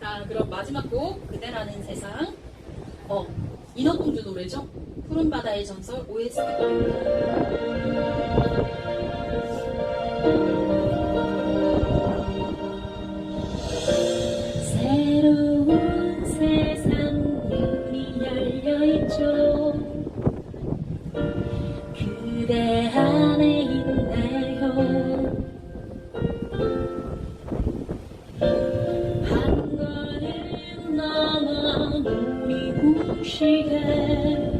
자, 그럼 마지막 곡 그대라는 세상. 어, 인어공주 노래죠? 푸른 바다의 전설 OST가. 새로운 세상 문이 열려 있죠. 能弥补谁的